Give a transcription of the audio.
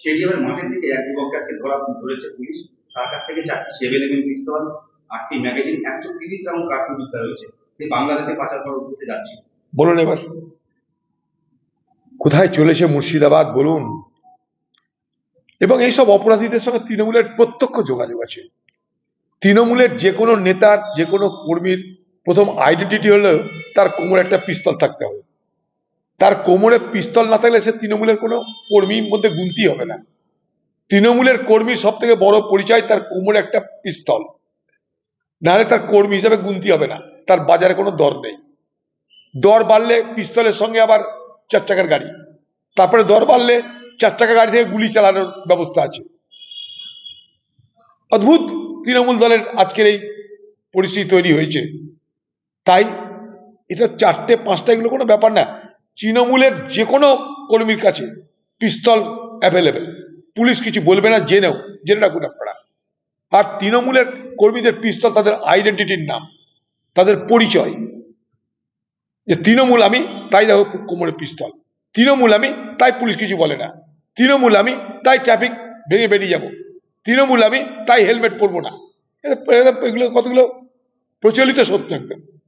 স্টেডিয়ামের মাঠের দিকে এক যুবককে ধরা ধরেছে পুলিশ। তার কাছ থেকে চারটি সেভেন এম পিস্তল, আটটি ম্যাগাজিন একশো তিরিশ রাউন্ড কার্টুন উদ্ধার হয়েছে। সেই বাংলাদেশে পাচার করার উদ্দেশ্যে যাচ্ছে। বলুন এবার। কোথায় চলেছে মুর্শিদাবাদ, বলুন। এবং এইসব অপরাধীদের সঙ্গে তৃণমূলের প্রত্যক্ষ যোগাযোগ আছে। তৃণমূলের যে কোনো নেতার, যে কোনো কর্মীর প্রথম আইডেন্টিটি হলো তার কোমরে একটা পিস্তল থাকতে হবে। তার কোমরে পিস্তল না থাকলে সে তৃণমূলের কোনো কর্মীর মধ্যে গুনতি হবে না। তৃণমূলের কর্মীর সব থেকে বড় পরিচয় তার কোমরে একটা পিস্তল। নাহলে তার কর্মী হিসাবে গুনতি হবে না, তার বাজারে কোনো দর নেই। দর বাড়লে পিস্তলের সঙ্গে আবার চার চাকার গাড়ি। তারপরে দর বাড়লে চার চাকা গাড়ি থেকে গুলি চালানোর ব্যবস্থা আছে। অদ্ভুত তৃণমূল দলের আজকের এই পরিস্থিতি তৈরি হয়েছে। তাই এটা চারটে পাঁচটা এগুলো কোনো ব্যাপার না। তৃণমূলের যে কোনো কর্মীর কাছে পিস্তল অ্যাভেলেবেল পুলিশ কিছু বলবে না জেনেও জেনে রাখুন আপনারা। আর তৃণমূলের কর্মীদের পিস্তল তাদের আইডেন্টিটির নাম, তাদের পরিচয়। যে তৃণমূল আমি, তাই দেখো কোমরে পিস্তল। তৃণমূল আমি, তাই পুলিশ কিছু বলে না। তৃণমূল আমি, তাই ট্রাফিক ভেঙে বেরিয়ে যাব। তৃণমূল আমি, তাই হেলমেট পরবো না। এগুলো কতগুলো? প্রচলিত সত্য একদম।